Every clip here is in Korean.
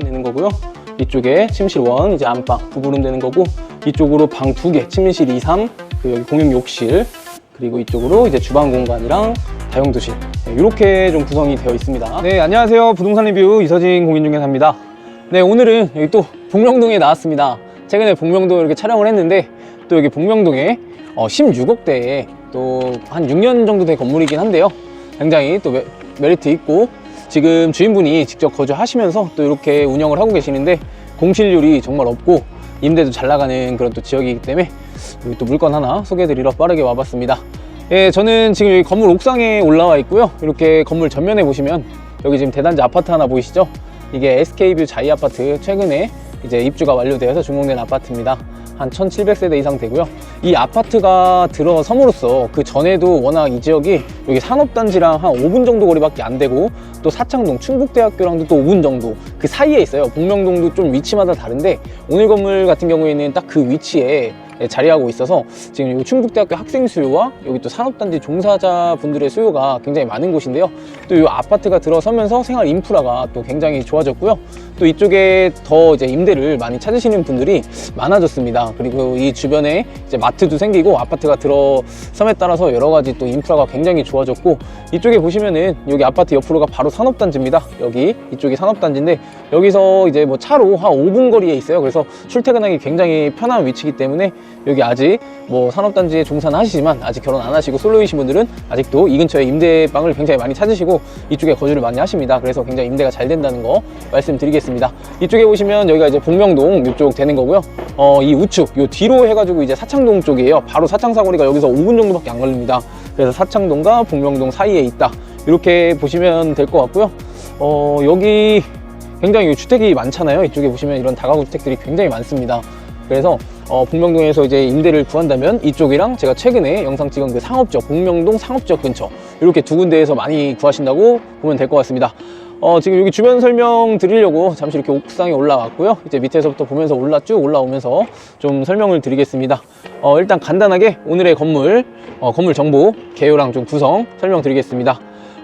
침실만 되는 거고요. 이쪽에 침실 원, 이제 안방 부부룸 되는 거고 이쪽으로 방 두 개, 침실 2, 3, 그 여기 공용 욕실 그리고 이쪽으로 이제 주방 공간이랑 다용도실 네, 이렇게 좀 구성이 되어 있습니다. 네, 안녕하세요. 부동산 리뷰 이서진 공인중개사입니다. 네, 오늘은 여기 또 복명동에 나왔습니다. 최근에 복명동 이렇게 촬영을 했는데 또 여기 복명동에 어, 16억대에 또 한 6년 정도 된 건물이긴 한데요. 굉장히 또 메, 메리트 있고 지금 주인분이 직접 거주하시면서 또 이렇게 운영을 하고 계시는데 공실률이 정말 없고 임대도 잘 나가는 그런 또 지역이기 때문에 여기 또 물건 하나 소개해드리러 빠르게 와봤습니다. 예, 저는 지금 여기 건물 옥상에 올라와 있고요. 이렇게 건물 전면에 보시면 여기 지금 대단지 아파트 하나 보이시죠? 이게 SK뷰 자이 아파트 최근에 이제 입주가 완료되어서 준공된 아파트입니다. 한 1700세대 이상 되고요. 이 아파트가 들어섬으로써 그 전에도 워낙 이 지역이 여기 산업단지랑 한 5분 정도 거리밖에 안 되고 또 사창동 충북대학교랑도 또 5분 정도 그 사이에 있어요. 복명동도 좀 위치마다 다른데 오늘 건물 같은 경우에는 딱 그 위치에 자리하고 있어서 지금 여기 충북대학교 학생 수요와 여기 또 산업단지 종사자 분들의 수요가 굉장히 많은 곳인데요. 또 이 아파트가 들어서면서 생활 인프라가 또 굉장히 좋아졌고요. 또 이쪽에 더 이제 임대를 많이 찾으시는 분들이 많아졌습니다. 그리고 이 주변에 이제 마트도 생기고 아파트가 들어섬에 따라서 여러 가지 또 인프라가 굉장히 좋아졌고 이쪽에 보시면은 여기 아파트 옆으로가 바로 산업단지입니다. 여기 이쪽이 산업단지인데 여기서 이제 뭐 차로 한 5분 거리에 있어요. 그래서 출퇴근하기 굉장히 편한 위치이기 때문에 여기 아직 뭐 산업단지에 종사는 하시지만 아직 결혼 안 하시고 솔로이신 분들은 아직도 이 근처에 임대방을 굉장히 많이 찾으시고 이쪽에 거주를 많이 하십니다. 그래서 굉장히 임대가 잘 된다는 거 말씀드리겠습니다. 이쪽에 보시면 여기가 이제 복명동 이쪽 되는 거고요. 어, 이 우측 요 뒤로 해가지고 이제 사창동 쪽이에요. 바로 사창사거리가 여기서 5분 정도밖에 안 걸립니다. 그래서 사창동과 복명동 사이에 있다. 이렇게 보시면 될 것 같고요. 어, 여기 굉장히 주택이 많잖아요. 이쪽에 보시면 이런 다가구 주택들이 굉장히 많습니다. 그래서 어, 복명동에서 이제 임대를 구한다면 이쪽이랑 제가 최근에 영상 찍은 그 상업지역, 복명동 상업지역 근처 이렇게 두 군데에서 많이 구하신다고 보면 될 것 같습니다. 어, 지금 여기 주변 설명 드리려고 잠시 이렇게 옥상에 올라왔고요. 이제 밑에서부터 보면서 올라 쭉 올라오면서 좀 설명을 드리겠습니다. 어, 일단 간단하게 오늘의 건물, 어, 건물 정보, 개요랑 좀 구성 설명드리겠습니다.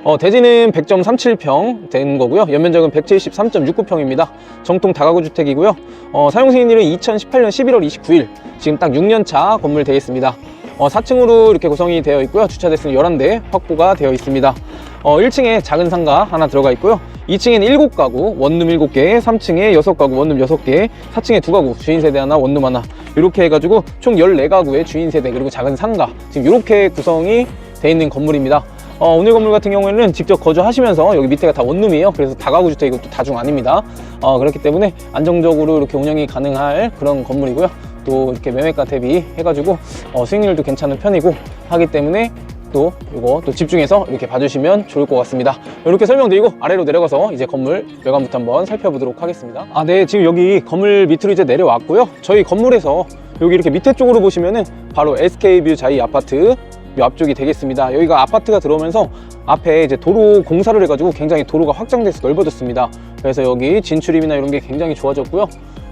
어, 대지는 100.37평 되는 거고요. 연면적은 173.69평입니다. 정통 다가구 주택이고요. 어, 사용 승인일은 2018년 11월 29일. 지금 딱 6년 차 건물 되겠습니다. 어, 4층으로 이렇게 구성이 되어 있고요. 주차 대수는 11대 확보가 되어 있습니다. 어, 1층에 작은 상가 하나 들어가 있고요. 2층엔 7가구, 원룸 7개, 3층에 6가구, 원룸 6개, 4층에 2가구, 주인 세대 하나, 원룸 하나. 이렇게 해가지고 총 14가구의 주인 세대, 그리고 작은 상가. 지금 이렇게 구성이 되어 있는 건물입니다. 어, 오늘 건물 같은 경우에는 직접 거주하시면서 여기 밑에가 다 원룸이에요. 그래서 다가구 주택 이것도 다중 아닙니다. 어, 그렇기 때문에 안정적으로 이렇게 운영이 가능할 그런 건물이고요. 또 이렇게 매매가 대비 해가지고 어, 수익률도 괜찮은 편이고 하기 때문에 또 이거 또 집중해서 이렇게 봐주시면 좋을 것 같습니다. 이렇게 설명드리고 아래로 내려가서 이제 건물 외관부터 한번 살펴보도록 하겠습니다. 아, 네. 지금 여기 건물 밑으로 이제 내려왔고요. 저희 건물에서 여기 이렇게 밑에 쪽으로 보시면은 바로 SK뷰 자이 아파트 이 앞쪽이 되겠습니다. 여기가 아파트가 들어오면서 앞에 이제 도로 공사를 해가지고 굉장히 도로가 확장돼서 넓어졌습니다. 그래서 여기 진출입이나 이런 게 굉장히 좋아졌고요.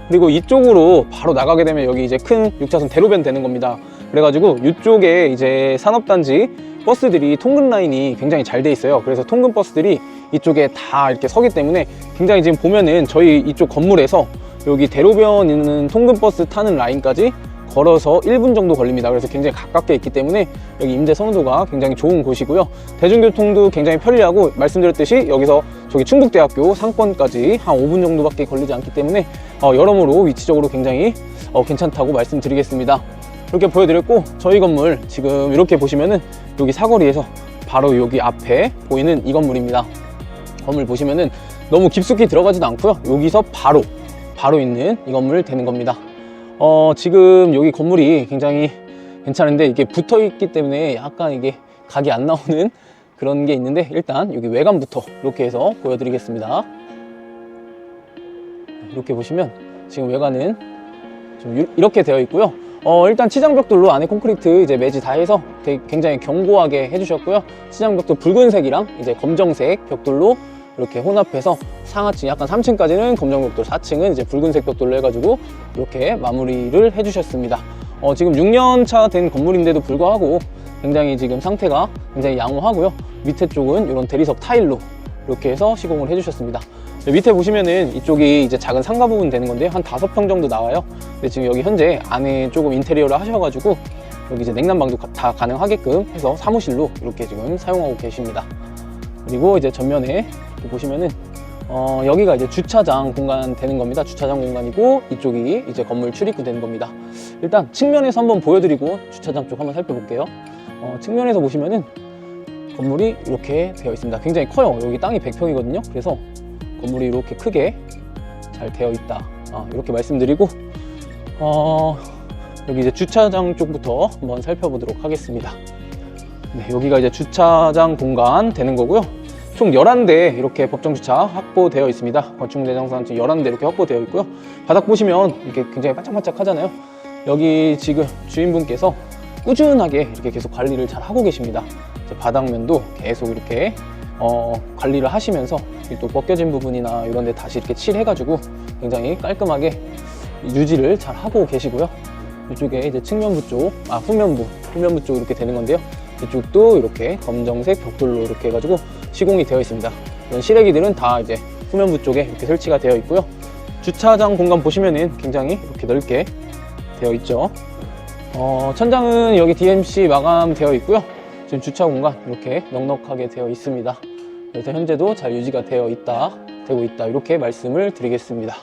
그리고 이쪽으로 바로 나가게 되면 여기 이제 큰 6차선 대로변 되는 겁니다. 그래가지고 이쪽에 이제 산업단지 버스들이 통근 라인이 굉장히 잘 돼 있어요. 그래서 통근 버스들이 이쪽에 다 이렇게 서기 때문에 굉장히 지금 보면은 저희 이쪽 건물에서 여기 대로변 있는 통근 버스 타는 라인까지 걸어서 1분 정도 걸립니다. 그래서 굉장히 가깝게 있기 때문에 여기 임대 선호도가 굉장히 좋은 곳이고요. 대중교통도 굉장히 편리하고 말씀드렸듯이 여기서 저기 충북대학교 상권까지 한 5분 정도밖에 걸리지 않기 때문에 어, 여러모로 위치적으로 굉장히 어, 괜찮다고 말씀드리겠습니다. 이렇게 보여드렸고 저희 건물 지금 이렇게 보시면은 여기 사거리에서 바로 여기 앞에 보이는 이 건물입니다. 건물 보시면은 너무 깊숙이 들어가지도 않고요. 여기서 바로 바로 있는 이 건물 되는 겁니다. 어, 지금 여기 건물이 굉장히 괜찮은데 이게 붙어 있기 때문에 약간 이게 각이 안 나오는 그런 게 있는데 일단 여기 외관부터 이렇게 해서 보여드리겠습니다. 이렇게 보시면 지금 외관은 좀 유- 이렇게 되어 있고요. 어, 일단 치장벽돌로 안에 콘크리트 이제 매지 다 해서 굉장히 견고하게 해주셨고요. 치장벽돌 붉은색이랑 이제 검정색 벽돌로 이렇게 혼합해서 상하층 약간 3층까지는 검정 벽돌, 4층은 이제 붉은색 벽돌로 해가지고 이렇게 마무리를 해주셨습니다. 어, 지금 6년 차 된 건물인데도 불구하고 굉장히 지금 상태가 굉장히 양호하고요. 밑에 쪽은 이런 대리석 타일로 이렇게 해서 시공을 해주셨습니다. 네, 밑에 보시면은 이쪽이 이제 작은 상가 부분 되는 건데요. 한 다섯 평 정도 나와요. 근데 지금 여기 현재 안에 조금 인테리어를 하셔가지고 여기 이제 냉난방도 가- 다 가능하게끔 해서 사무실로 이렇게 지금 사용하고 계십니다. 그리고 이제 전면에 이렇게 보시면은 어, 여기가 이제 주차장 공간 되는 겁니다. 주차장 공간이고 이쪽이 이제 건물 출입구 되는 겁니다. 일단 측면에서 한번 보여드리고 주차장 쪽 한번 살펴볼게요. 어, 측면에서 보시면은 건물이 이렇게 되어 있습니다. 굉장히 커요. 여기 땅이 100평이거든요. 그래서 건물이 이렇게 크게 잘 되어 있다. 아, 이렇게 말씀드리고 어, 여기 이제 주차장 쪽부터 한번 살펴보도록 하겠습니다. 네, 여기가 이제 주차장 공간 되는 거고요. 총 11대 이렇게 법정 주차 확보되어 있습니다. 건축대장상 지금 11대 이렇게 확보되어 있고요. 바닥 보시면 이렇게 굉장히 반짝반짝 하잖아요. 여기 지금 주인분께서 꾸준하게 이렇게 계속 관리를 잘 하고 계십니다. 바닥면도 계속 이렇게 어, 관리를 하시면서 이또 벗겨진 부분이나 이런 데 다시 이렇게 칠해가지고 굉장히 깔끔하게 유지를 잘 하고 계시고요. 이쪽에 이제 측면부 쪽, 아 후면부, 후면부 쪽 이렇게 되는 건데요. 이쪽도 이렇게 검정색 벽돌로 이렇게 해가지고 시공이 되어 있습니다. 이런 실외기들은 다 이제 후면부 쪽에 이렇게 설치가 되어 있고요. 주차장 공간 보시면은 굉장히 이렇게 넓게 되어 있죠. 어, 천장은 여기 DMC 마감되어 있고요. 지금 주차 공간 이렇게 넉넉하게 되어 있습니다. 그래서 현재도 잘 유지가 되어 있다, 되고 있다 이렇게 말씀을 드리겠습니다.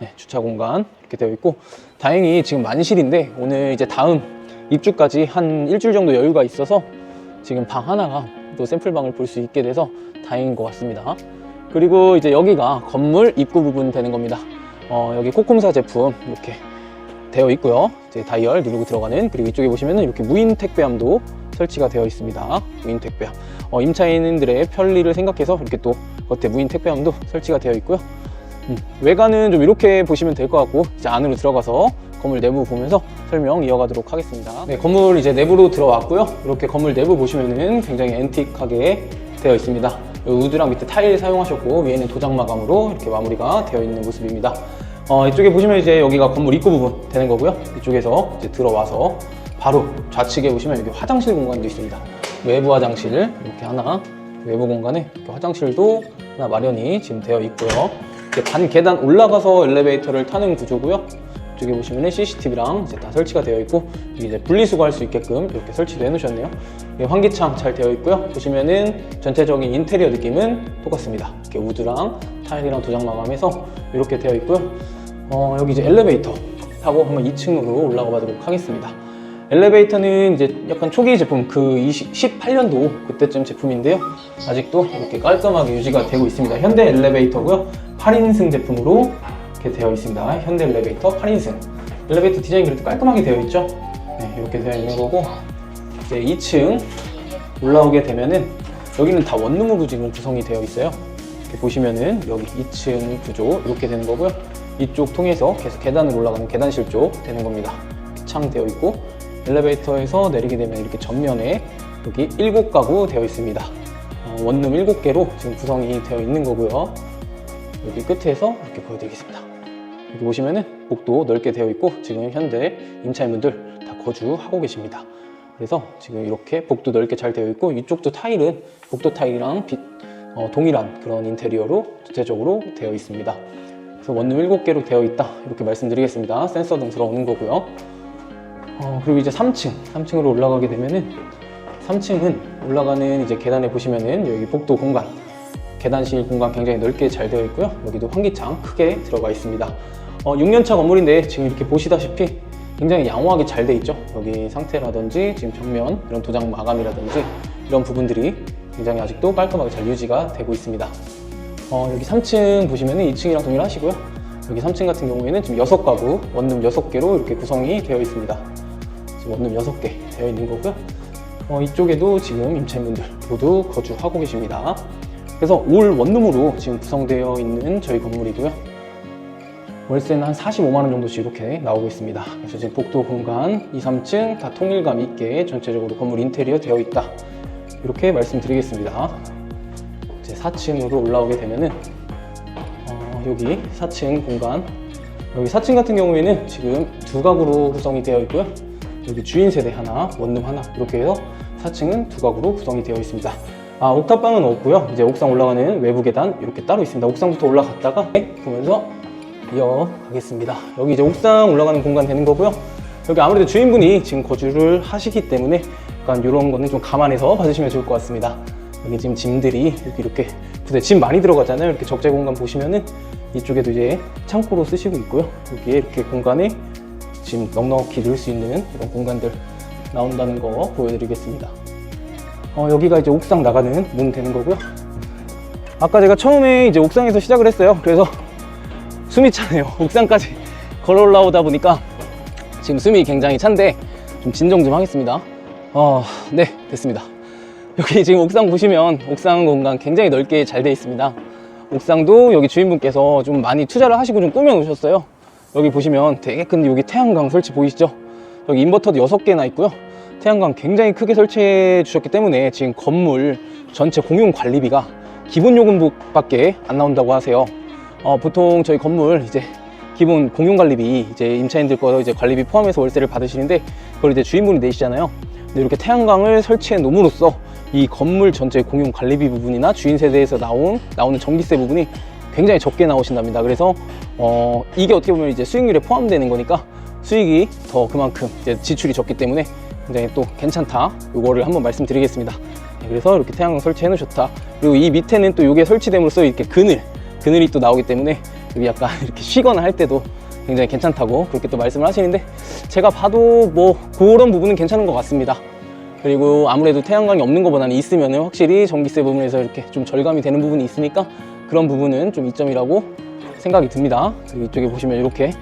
네, 주차 공간 이렇게 되어 있고 다행히 지금 만실인데 오늘 이제 다음 입주까지 한 일주일 정도 여유가 있어서 지금 방 하나가 또 샘플방을 볼 수 있게 돼서 다행인 것 같습니다. 그리고 이제 여기가 건물 입구 부분 되는 겁니다. 어, 여기 코콤사 제품 이렇게 되어 있고요. 이제 다이얼 누르고 들어가는 그리고 이쪽에 보시면은 이렇게 무인 택배함도 설치가 되어 있습니다. 무인 택배함. 어, 임차인들의 편리를 생각해서 이렇게 또 겉에 무인 택배함도 설치가 되어 있고요. 음, 외관은 좀 이렇게 보시면 될 것 같고 이제 안으로 들어가서 건물 내부 보면서 설명 이어가도록 하겠습니다. 네, 건물 이제 내부로 들어왔고요. 이렇게 건물 내부 보시면은 굉장히 앤틱하게 되어 있습니다. 우드랑 밑에 타일 사용하셨고 위에는 도장 마감으로 이렇게 마무리가 되어 있는 모습입니다. 어, 이쪽에 보시면 이제 여기가 건물 입구 부분 되는 거고요. 이쪽에서 이제 들어와서 바로 좌측에 보시면 여기 화장실 공간도 있습니다. 외부 화장실 이렇게 하나 외부 공간에 화장실도 하나 마련이 지금 되어 있고요. 반 계단 올라가서 엘리베이터를 타는 구조고요. 이쪽에 보시면 CCTV랑 이제 다 설치가 되어 있고 이제 분리수거할 수 있게끔 이렇게 설치도 해놓으셨네요. 여기 환기창 잘 되어 있고요. 보시면은 전체적인 인테리어 느낌은 똑같습니다. 이렇게 우드랑 타일이랑 도장 마감해서 이렇게 되어 있고요. 어, 여기 이제 엘리베이터 타고 한번 2층으로 올라가 보도록 하겠습니다. 엘리베이터는 이제 약간 초기 제품 그 18년도 그때쯤 제품인데요. 아직도 이렇게 깔끔하게 유지가 되고 있습니다. 현대 엘리베이터고요. 8인승 제품으로 이렇게 되어 있습니다. 현대 엘리베이터 8인승. 엘리베이터 디자인 그래도 깔끔하게 되어 있죠. 네, 이렇게 되어 있는 거고 이제 2층 올라오게 되면은 여기는 다 원룸으로 지금 구성이 되어 있어요. 이렇게 보시면은 여기 2층 구조 이렇게 되는 거고요. 이쪽 통해서 계속 계단으로 올라가는 계단실 쪽 되는 겁니다. 창 되어 있고 엘리베이터에서 내리게 되면 이렇게 전면에 여기 7가구 되어 있습니다. 어, 원룸 7개로 지금 구성이 되어 있는 거고요. 여기 끝에서 이렇게 보여드리겠습니다. 여기 보시면은 복도 넓게 되어 있고 지금 현재 임차인분들 다 거주하고 계십니다. 그래서 지금 이렇게 복도 넓게 잘 되어 있고 이쪽도 타일은 복도 타일이랑 빛, 어, 동일한 그런 인테리어로 전체적으로 되어 있습니다. 그래서 원룸 7개로 되어 있다 이렇게 말씀드리겠습니다. 센서 등 들어오는 거고요. 어, 그리고 이제 3층, 3층으로 올라가게 되면은 3층은 올라가는 이제 계단에 보시면은 여기 복도 공간, 계단실 공간 굉장히 넓게 잘 되어 있고요. 여기도 환기창 크게 들어가 있습니다. 어, 6년차 건물인데 지금 이렇게 보시다시피 굉장히 양호하게 잘 돼 있죠. 여기 상태라든지 지금 정면 이런 도장 마감이라든지 이런 부분들이 굉장히 아직도 깔끔하게 잘 유지가 되고 있습니다. 어, 여기 3층 보시면은 2층이랑 동일하시고요. 여기 3층 같은 경우에는 지금 6가구, 원룸 6개로 이렇게 구성이 되어 있습니다. 지금 원룸 6개 되어 있는 거고요. 어, 이쪽에도 지금 임차인분들 모두 거주하고 계십니다. 그래서 올 원룸으로 지금 구성되어 있는 저희 건물이고요. 월세는 한 45만 원 정도씩 이렇게 나오고 있습니다. 그래서 지금 복도 공간 2, 3층 다 통일감 있게 전체적으로 건물 인테리어 되어 있다. 이렇게 말씀드리겠습니다. 이제 4층으로 올라오게 되면은 어, 여기 4층 공간 여기 4층 같은 경우에는 지금 두 가구로 구성이 되어 있고요. 여기 주인 세대 하나, 원룸 하나 이렇게 해서 4층은 두 가구로 구성이 되어 있습니다. 아, 옥탑방은 없고요. 이제 옥상 올라가는 외부 계단 이렇게 따로 있습니다. 옥상부터 올라갔다가 보면서 이어가겠습니다. 여기 이제 옥상 올라가는 공간 되는 거고요. 여기 아무래도 주인분이 지금 거주를 하시기 때문에 약간 이런 거는 좀 감안해서 봐주시면 좋을 것 같습니다. 여기 지금 짐들이 이렇게 이렇게 부대 짐 많이 들어가잖아요. 이렇게 적재 공간 보시면은 이쪽에도 이제 창고로 쓰시고 있고요. 여기에 이렇게 공간에 짐 넉넉히 넣을 수 있는 이런 공간들 나온다는 거 보여드리겠습니다. 어, 여기가 이제 옥상 나가는 문 되는 거고요. 아까 제가 처음에 이제 옥상에서 시작을 했어요. 그래서 숨이 차네요. 옥상까지 걸어 올라오다 보니까 지금 숨이 굉장히 찬데 좀 진정 좀 하겠습니다. 어, 네, 됐습니다. 여기 지금 옥상 보시면 옥상 공간 굉장히 넓게 잘 되어 있습니다. 옥상도 여기 주인분께서 좀 많이 투자를 하시고 좀 꾸며 놓으셨어요. 여기 보시면 되게 큰 여기 태양광 설치 보이시죠? 여기 인버터도 6개나 있고요. 태양광 굉장히 크게 설치해 주셨기 때문에 지금 건물 전체 공용 관리비가 기본 요금밖에 안 나온다고 하세요. 어, 보통 저희 건물 이제 기본 공용 관리비 이제 임차인들 거 이제 관리비 포함해서 월세를 받으시는데 그걸 이제 주인분이 내시잖아요. 근데 이렇게 태양광을 설치해 놓음으로써 이 건물 전체 공용 관리비 부분이나 주인 세대에서 나온 나오는 전기세 부분이 굉장히 적게 나오신답니다. 그래서 어, 이게 어떻게 보면 이제 수익률에 포함되는 거니까 수익이 더 그만큼 이제 지출이 적기 때문에 굉장히 또 괜찮다. 요거를 한번 말씀드리겠습니다. 네, 그래서 이렇게 태양광 설치해 놓으셨다. 그리고 이 밑에는 또 이게 설치됨으로써 이렇게 그늘, 그늘이 또 나오기 때문에 여기 약간 이렇게 쉬거나 할 때도 굉장히 괜찮다고 그렇게 또 말씀을 하시는데 제가 봐도 뭐 그런 부분은 괜찮은 것 같습니다. 그리고 아무래도 태양광이 없는 것보다는 있으면 확실히 전기세 부분에서 이렇게 좀 절감이 되는 부분이 있으니까 그런 부분은 좀 이점이라고 생각이 듭니다. 그리고 이쪽에 보시면 이렇게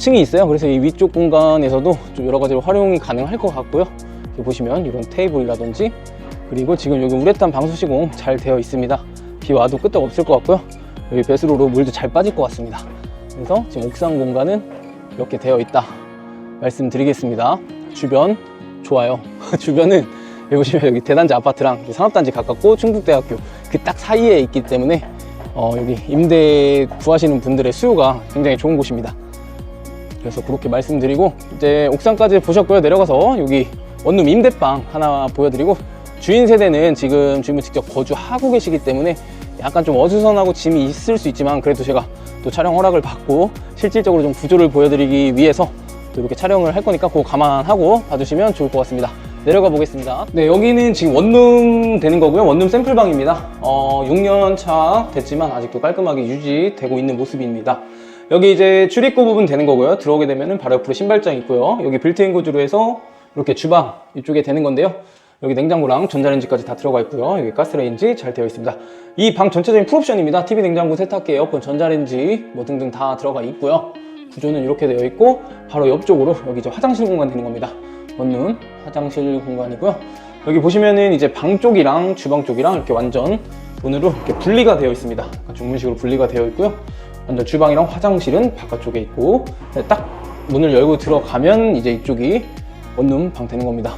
층이 있어요. 그래서 이 위쪽 공간에서도 좀 여러 가지로 활용이 가능할 것 같고요. 여기 보시면 이런 테이블이라든지 그리고 지금 여기 우레탄 방수 시공 잘 되어 있습니다. 비 와도 끄떡 없을 것 같고요. 여기 배수로로 물도 잘 빠질 것 같습니다. 그래서 지금 옥상 공간은 이렇게 되어 있다 말씀드리겠습니다. 주변 좋아요. 주변은 여기 보시면 여기 대단지 아파트랑 산업단지 가깝고 충북대학교 그 딱 사이에 있기 때문에 어, 여기 임대 구하시는 분들의 수요가 굉장히 좋은 곳입니다. 그래서 그렇게 말씀드리고 이제 옥상까지 보셨고요. 내려가서 여기 원룸 임대방 하나 보여드리고 주인 세대는 지금 주인분 직접 거주하고 계시기 때문에 약간 좀 어수선하고 짐이 있을 수 있지만 그래도 제가 또 촬영 허락을 받고 실질적으로 좀 구조를 보여드리기 위해서 또 이렇게 촬영을 할 거니까 그거 감안하고 봐주시면 좋을 것 같습니다. 내려가 보겠습니다. 네, 여기는 지금 원룸 되는 거고요. 원룸 샘플방입니다. 어, 6년 차 됐지만 아직도 깔끔하게 유지되고 있는 모습입니다. 여기 이제 출입구 부분 되는 거고요. 들어오게 되면은 바로 옆으로 신발장 있고요. 여기 빌트인 구조로 해서 이렇게 주방 이쪽에 되는 건데요. 여기 냉장고랑 전자레인지까지 다 들어가 있고요. 여기 가스레인지 잘 되어 있습니다. 이 방 전체적인 풀옵션입니다. TV, 냉장고, 세탁기, 에어컨, 전자레인지 뭐 등등 다 들어가 있고요. 구조는 이렇게 되어 있고 바로 옆쪽으로 여기 이제 화장실 공간 되는 겁니다. 원룸 화장실 공간이고요. 여기 보시면은 이제 방 쪽이랑 주방 쪽이랑 이렇게 완전 문으로 이렇게 분리가 되어 있습니다. 약간 중문식으로 분리가 되어 있고요. 완전 주방이랑 화장실은 바깥쪽에 있고 네, 딱 문을 열고 들어가면 이제 이쪽이 원룸 방 되는 겁니다.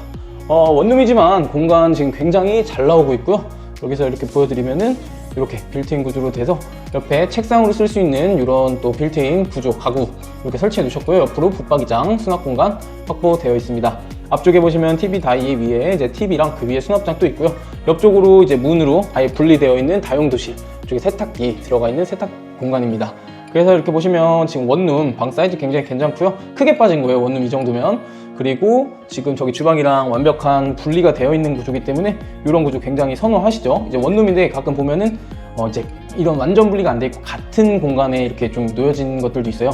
어, 원룸이지만 공간 지금 굉장히 잘 나오고 있고요. 여기서 이렇게 보여드리면은 이렇게 빌트인 구조로 돼서 옆에 책상으로 쓸 수 있는 이런 또 빌트인 구조 가구 이렇게 설치해 두셨고요. 옆으로 붙박이장, 수납 공간 확보되어 있습니다. 앞쪽에 보시면 TV 다이 위에 이제 TV랑 그 위에 수납장 또 있고요. 옆쪽으로 이제 문으로 아예 분리되어 있는 다용 도실, 이쪽에 세탁기 들어가 있는 세탁 공간입니다. 그래서 이렇게 보시면 지금 원룸 방 사이즈 굉장히 괜찮고요. 크게 빠진 거예요. 원룸 이 정도면. 그리고 지금 저기 주방이랑 완벽한 분리가 되어 있는 구조이기 때문에 이런 구조 굉장히 선호하시죠. 이제 원룸인데 가끔 보면은 어 이제 이런 완전 분리가 안 돼 있고 같은 공간에 이렇게 좀 놓여진 것들도 있어요.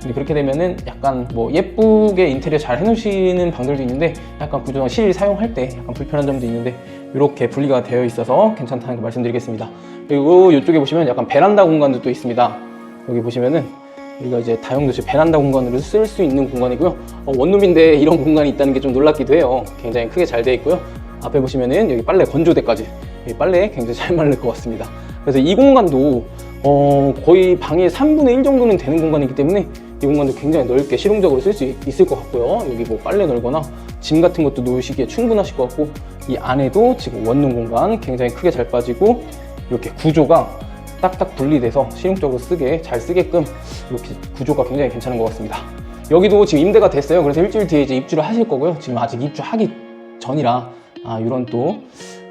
근데 그렇게 되면은 약간 뭐 예쁘게 인테리어 잘 해놓으시는 방들도 있는데 약간 구조가 실 사용할 때 약간 불편한 점도 있는데 이렇게 분리가 되어 있어서 괜찮다는 거 말씀드리겠습니다. 그리고 이쪽에 보시면 약간 베란다 공간도 또 있습니다. 여기 보시면은 여기가 이제 다용도실 베란다 공간으로 쓸 수 있는 공간이고요. 어, 원룸인데 이런 공간이 있다는 게 좀 놀랍기도 해요. 굉장히 크게 잘 되어 있고요. 앞에 보시면은 여기 빨래 건조대까지 여기 빨래 굉장히 잘 말릴 것 같습니다. 그래서 이 공간도 어, 거의 방의 3분의 1 정도는 되는 공간이기 때문에 이 공간도 굉장히 넓게 실용적으로 쓸 수 있을 것 같고요. 여기 뭐 빨래 널거나 짐 같은 것도 놓으시기에 충분하실 것 같고 이 안에도 지금 원룸 공간 굉장히 크게 잘 빠지고 이렇게 구조가 딱딱 분리돼서 실용적으로 쓰게 잘 쓰게끔 이렇게 구조가 굉장히 괜찮은 것 같습니다. 여기도 지금 임대가 됐어요. 그래서 일주일 뒤에 이제 입주를 하실 거고요. 지금 아직 입주하기 전이라 아, 이런 또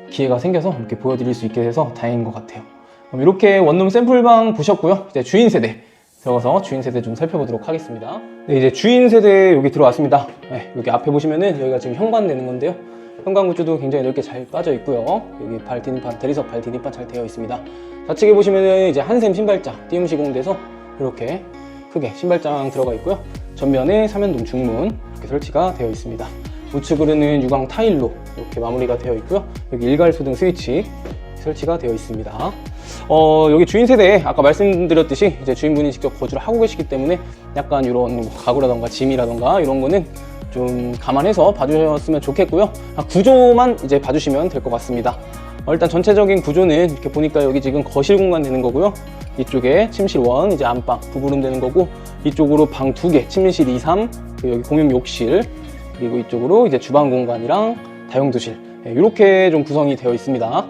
기회가 생겨서 이렇게 보여드릴 수 있게 돼서 다행인 것 같아요. 그럼 이렇게 원룸 샘플방 보셨고요. 이제 주인 세대 들어가서 주인 세대 좀 살펴보도록 하겠습니다. 네, 이제 주인 세대 여기 들어왔습니다. 네, 여기 앞에 보시면은 여기가 지금 현관 되는 건데요. 현관 구조도 굉장히 넓게 잘 빠져 있고요. 여기 발 디딤판, 대리석 발 디딤판 잘 되어 있습니다. 좌측에 보시면은 이제 한샘 신발장 띄움 시공돼서 이렇게 크게 신발장 들어가 있고요. 전면에 삼연동 중문 이렇게 설치가 되어 있습니다. 우측으로는 유광 타일로 이렇게 마무리가 되어 있고요. 여기 일괄 소등 스위치 설치가 되어 있습니다. 어, 여기 주인 세대 아까 말씀드렸듯이 이제 주인분이 직접 거주를 하고 계시기 때문에 약간 이런 뭐 가구라던가 짐이라던가 이런 거는 좀 감안해서 봐주셨으면 좋겠고요. 아, 구조만 이제 봐주시면 될 것 같습니다. 어, 일단 전체적인 구조는 이렇게 보니까 여기 지금 거실 공간 되는 거고요. 이쪽에 침실원, 이제 안방, 부부룸 되는 거고 이쪽으로 방 두 개, 침실 2, 3, 그리고 여기 공용 욕실, 그리고 이쪽으로 이제 주방 공간이랑 다용도실 이렇게 좀 구성이 되어 있습니다.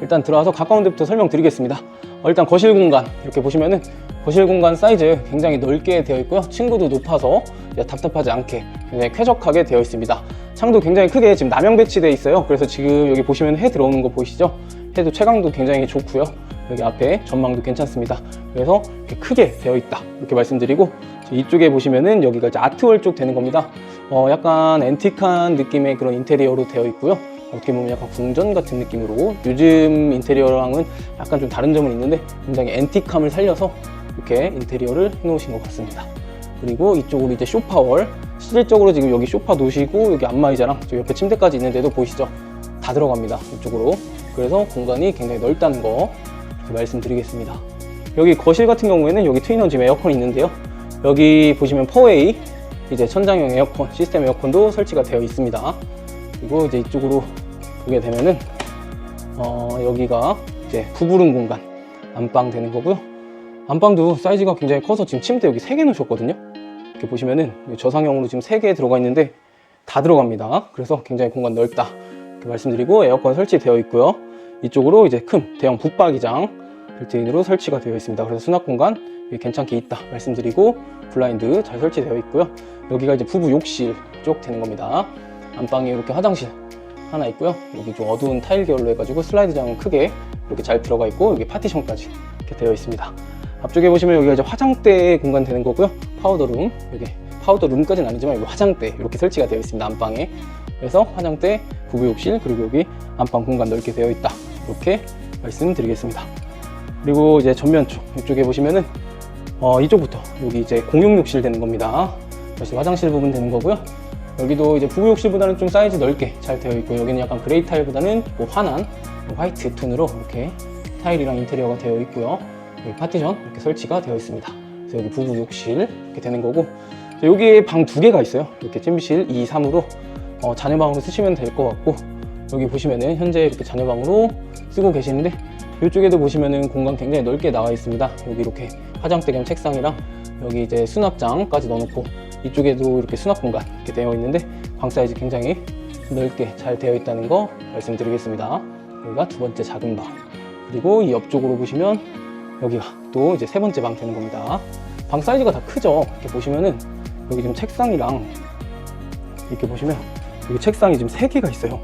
일단 들어와서 가까운 데부터 설명드리겠습니다. 어, 일단 거실 공간 이렇게 보시면은 거실 공간 사이즈 굉장히 넓게 되어 있고요. 층고도 높아서 답답하지 않게 굉장히 쾌적하게 되어 있습니다. 창도 굉장히 크게 지금 남영 배치되어 있어요. 그래서 지금 여기 보시면 해 들어오는 거 보이시죠? 해도 채광도 굉장히 좋고요. 여기 앞에 전망도 괜찮습니다. 그래서 이렇게 크게 되어 있다 이렇게 말씀드리고 이쪽에 보시면은 여기가 이제 아트월 쪽 되는 겁니다. 어, 약간 앤틱한 느낌의 그런 인테리어로 되어 있고요. 어떻게 보면 약간 궁전 같은 느낌으로 요즘 인테리어랑은 약간 좀 다른 점은 있는데 굉장히 앤틱함을 살려서 이렇게 인테리어를 해놓으신 것 같습니다. 그리고 이쪽으로 이제 쇼파월 실질적으로 지금 여기 쇼파 놓으시고 여기 안마의자랑 저 옆에 침대까지 있는데도 보이시죠? 다 들어갑니다. 이쪽으로. 그래서 공간이 굉장히 넓다는 거 말씀드리겠습니다. 여기 거실 같은 경우에는 여기 트윈원 지금 에어컨이 있는데요. 여기 보시면 퍼웨이 이제 천장형 에어컨 시스템 에어컨도 설치가 되어 있습니다. 그리고 이제 이쪽으로 보게 되면은 어, 여기가 이제 부부룸 공간 안방 되는 거고요. 안방도 사이즈가 굉장히 커서 지금 침대 여기 3개 놓으셨거든요. 이렇게 보시면은 저상형으로 지금 3개 들어가 있는데 다 들어갑니다. 그래서 굉장히 공간 넓다. 이렇게 말씀드리고 에어컨 설치되어 있고요. 이쪽으로 이제 큰 대형 붙박이장 빌트인으로 설치가 되어 있습니다. 그래서 수납 공간 괜찮게 있다 말씀드리고 블라인드 잘 설치되어 있고요. 여기가 이제 부부 욕실 쪽 되는 겁니다. 안방에 이렇게 화장실 하나 있고요. 여기 좀 어두운 타일 계열로 해가지고 슬라이드장은 크게 이렇게 잘 들어가 있고 여기 파티션까지 이렇게 되어 있습니다. 앞쪽에 보시면 여기가 이제 화장대 공간 되는 거고요. 파우더룸 여기 파우더룸까지는 아니지만 여기 화장대 이렇게 설치가 되어 있습니다. 안방에 그래서 화장대, 부부욕실 그리고 여기 안방 공간 넓게 되어 있다. 이렇게 말씀드리겠습니다. 그리고 이제 전면 쪽 이쪽에 보시면은 어, 이쪽부터 여기 이제 공용 욕실 되는 겁니다. 그래서 화장실 부분 되는 거고요. 여기도 이제 부부욕실보다는 좀 사이즈 넓게 잘 되어 있고 여기는 약간 그레이 타일보다는 뭐 환한 뭐 화이트 톤으로 이렇게 타일이랑 인테리어가 되어 있고요. 여기 파티션 이렇게 설치가 되어 있습니다. 그래서 여기 부부 욕실 이렇게 되는 거고 여기에 방 두 개가 있어요. 이렇게 찜실 2, 3으로 어, 자녀방으로 쓰시면 될 것 같고 여기 보시면은 현재 이렇게 자녀방으로 쓰고 계시는데 이쪽에도 보시면은 공간 굉장히 넓게 나와 있습니다. 여기 이렇게 화장대 겸 책상이랑 여기 이제 수납장까지 넣어놓고 이쪽에도 이렇게 수납 공간 이렇게 되어 있는데 방 사이즈 굉장히 넓게 잘 되어 있다는 거 말씀드리겠습니다. 여기가 두 번째 작은 방. 그리고 이 옆쪽으로 보시면 여기가 또 이제 세 번째 방 되는 겁니다. 방 사이즈가 다 크죠. 이렇게 보시면은 여기 지금 책상이랑 이렇게 보시면 여기 책상이 지금 세 개가 있어요.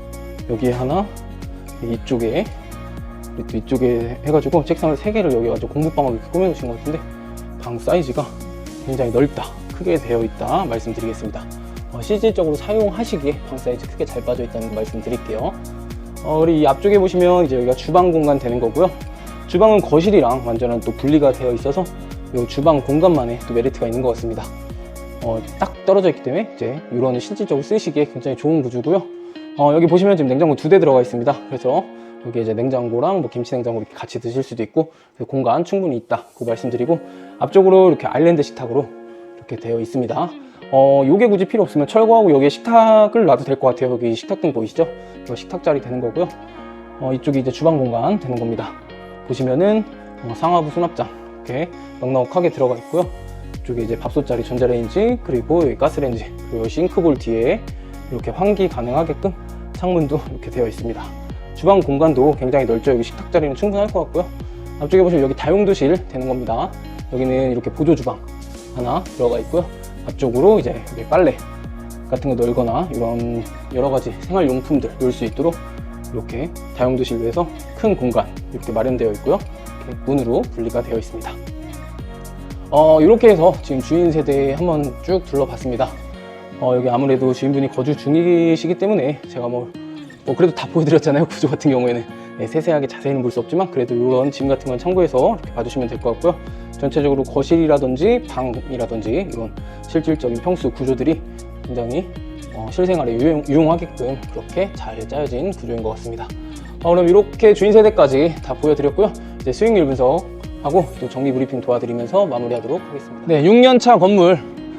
여기에 하나, 이쪽에 또 이쪽에 해가지고 책상을 세 개를 여기 가지고 공부방으로 이렇게 꾸며놓으신 것 같은데 방 사이즈가 굉장히 넓다, 크게 되어 있다 말씀드리겠습니다. 어, 실질적으로 사용하시기에 방 사이즈 크게 잘 빠져 있다는 거 말씀드릴게요. 어, 우리 이 앞쪽에 보시면 이제 여기가 주방 공간 되는 거고요. 주방은 거실이랑 완전한 또 분리가 되어 있어서 이 주방 공간만의 또 메리트가 있는 것 같습니다. 어, 딱 떨어져 있기 때문에 이제 유런을 실질적으로 쓰시기에 굉장히 좋은 구조고요. 어, 여기 보시면 지금 냉장고 두 대 들어가 있습니다. 그래서 여기 이제 냉장고랑 뭐 김치 냉장고 이렇게 같이 드실 수도 있고 공간 충분히 있다. 그 말씀드리고 앞쪽으로 이렇게 아일랜드 식탁으로 이렇게 되어 있습니다. 어, 요게 굳이 필요 없으면 철거하고 여기에 식탁을 놔도 될 것 같아요. 여기 식탁등 보이시죠? 이거 식탁 자리 되는 거고요. 어, 이쪽이 이제 주방 공간 되는 겁니다. 보시면은 어, 상하부 수납장 이렇게 넉넉하게 들어가 있고요. 이쪽에 이제 밥솥 자리 전자레인지 그리고 여기 가스레인지 그리고 싱크볼 뒤에 이렇게 환기 가능하게끔 창문도 이렇게 되어 있습니다. 주방 공간도 굉장히 넓죠. 여기 식탁 자리는 충분할 것 같고요. 앞쪽에 보시면 여기 다용도실 되는 겁니다. 여기는 이렇게 보조 주방 하나 들어가 있고요. 앞쪽으로 이제 빨래 같은 거 널거나 이런 여러 가지 생활 용품들 놓을 수 있도록 이렇게 다용도실로해서 큰 공간 이렇게 마련되어 있고요. 이렇게 문으로 분리가 되어 있습니다. 어, 이렇게 해서 지금 주인 세대 한번 쭉 둘러봤습니다. 어, 여기 아무래도 주인분이 거주 중이시기 때문에 제가 뭐, 뭐 그래도 다 보여드렸잖아요. 구조 같은 경우에는 네, 세세하게 자세히는 볼 수 없지만 그래도 이런 짐 같은 건 참고해서 이렇게 봐주시면 될 것 같고요. 전체적으로 거실이라든지 방이라든지 이런 실질적인 평수 구조들이 굉장히 어, 실생활에 유용, 유용 하게끔 그렇게 잘 짜여진 구조인 것 같습니다. 어, 그럼 이렇게 주인 세대까지 다 보여드렸고요. 이제 수익률 분석하고 또 정비 브리핑 도와드리면서 마무리하도록 하겠습니다. 네, 6년차 건물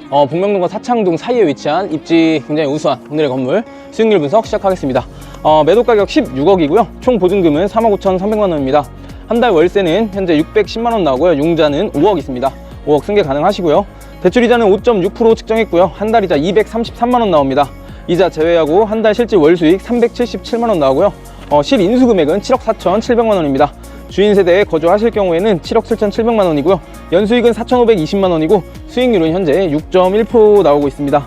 어, 북명동과 사창동 사이에 위치한 입지 굉장히 우수한 오늘의 건물 수익률 분석 시작하겠습니다. 어, 매도 가격 16억이고요. 총 보증금은 45,300만 원입니다. 한 달 월세는 현재 610만 원 나오고요. 융자는 5억 있습니다. 5억 승계 가능하시고요. 대출 이자는 5.6% 측정했고요. 한 달 이자 233만 원 나옵니다. 이자 제외하고 한 달 실질 월 수익 377만 원 나오고요. 어, 실인수 금액은 7억 4,700만 원입니다. 주인 세대에 거주하실 경우에는 7억 7,700만 원이고요. 연수익은 4,520만 원이고 수익률은 현재 6.1% 나오고 있습니다.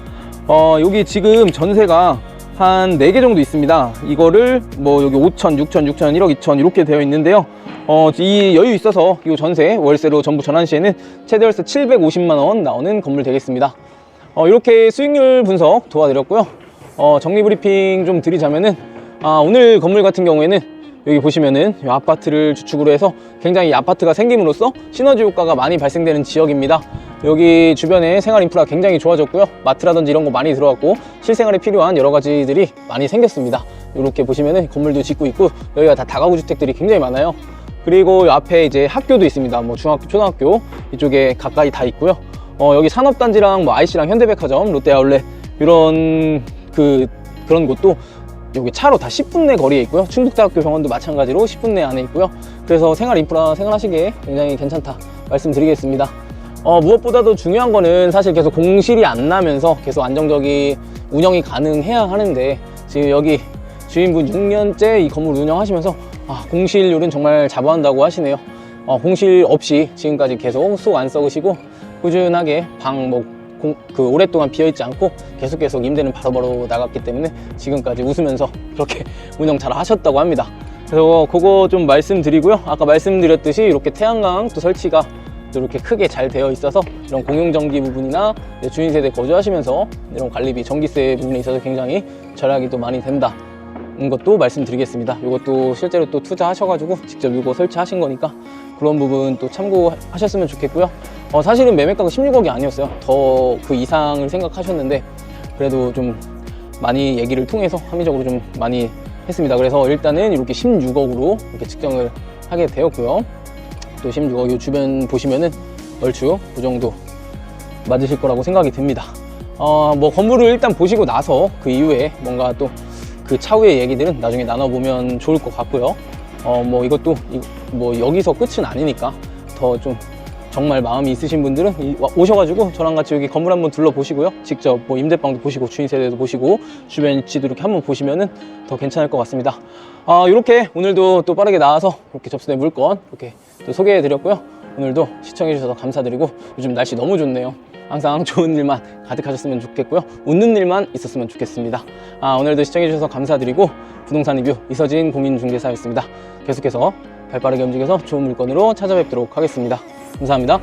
어, 여기 지금 전세가 한 4개 정도 있습니다. 이거를 뭐 여기 5천, 6천, 6천, 1억 2천 이렇게 되어 있는데요. 어, 이 여유 있어서 이 전세 월세로 전부 전환 시에는 최대 월세 750만 원 나오는 건물 되겠습니다. 어, 이렇게 수익률 분석 도와드렸고요. 어, 정리 브리핑 좀 드리자면은 아, 오늘 건물 같은 경우에는 여기 보시면은 이 아파트를 주축으로 해서 굉장히 이 아파트가 생김으로써 시너지 효과가 많이 발생되는 지역입니다. 여기 주변에 생활 인프라 굉장히 좋아졌고요. 마트라든지 이런 거 많이 들어갔고 실생활에 필요한 여러 가지들이 많이 생겼습니다. 이렇게 보시면은 건물도 짓고 있고 여기가 다 다가구 주택들이 굉장히 많아요. 그리고 이 앞에 이제 학교도 있습니다. 뭐 중학교, 초등학교 이쪽에 가까이 다 있고요. 어, 여기 산업단지랑 뭐 IC랑 현대백화점, 롯데아울렛 이런 그 그런 곳도 여기 차로 다 10분 내 거리에 있고요. 충북대학교 병원도 마찬가지로 10분 내 안에 있고요. 그래서 생활 인프라 생활하시기에 굉장히 괜찮다 말씀드리겠습니다. 어, 무엇보다도 중요한 거는 사실 계속 공실이 안 나면서 계속 안정적인 운영이 가능해야 하는데 지금 여기 주인분 6년째 이 건물 운영하시면서 아, 공실률은 정말 자부한다고 하시네요. 어, 공실 없이 지금까지 계속 속안 썩으시고 꾸준하게 방, 뭐, 공- 그 오랫동안 비어있지 않고 계속 계속 임대는 바로바로 나갔기 때문에 지금까지 웃으면서 그렇게 운영 잘 하셨다고 합니다. 그래서 그거 좀 말씀드리고요. 아까 말씀드렸듯이 이렇게 태양광 또 설치가 또 이렇게 크게 잘 되어 있어서 이런 공용전기 부분이나 이제 주인 세대 거주하시면서 이런 관리비, 전기세 부분에 있어서 굉장히 절약이 또 많이 된다. 는 것도 말씀드리겠습니다. 이것도 실제로 또 투자하셔가지고 직접 이거 설치하신 거니까 그런 부분 또 참고하셨으면 좋겠고요. 어, 사실은 매매가가 16억이 아니었어요. 더 그 이상을 생각하셨는데 그래도 좀 많이 얘기를 통해서 합리적으로 좀 많이 했습니다. 그래서 일단은 이렇게 16억으로 이렇게 측정을 하게 되었고요. 또 16억 이 주변 보시면은 얼추 그 정도 맞으실 거라고 생각이 듭니다. 어, 뭐 건물을 일단 보시고 나서 그 이후에 뭔가 또 그 차후의 얘기들은 나중에 나눠보면 좋을 것 같고요. 어, 뭐 이것도 이- 뭐 여기서 끝은 아니니까 더 좀 정말 마음이 있으신 분들은 오셔가지고 저랑 같이 여기 건물 한번 둘러보시고요. 직접 뭐 임대방도 보시고 주인 세대도 보시고 주변 위치도 이렇게 한번 보시면은 더 괜찮을 것 같습니다. 아, 이렇게 오늘도 또 빠르게 나와서 이렇게 접수된 물건 이렇게 또 소개해드렸고요. 오늘도 시청해주셔서 감사드리고 요즘 날씨 너무 좋네요. 항상 좋은 일만 가득하셨으면 좋겠고요. 웃는 일만 있었으면 좋겠습니다. 아, 오늘도 시청해주셔서 감사드리고 부동산 리뷰 이서진 공인중개사였습니다. 계속해서 발빠르게 움직여서 좋은 물건으로 찾아뵙도록 하겠습니다. 감사합니다.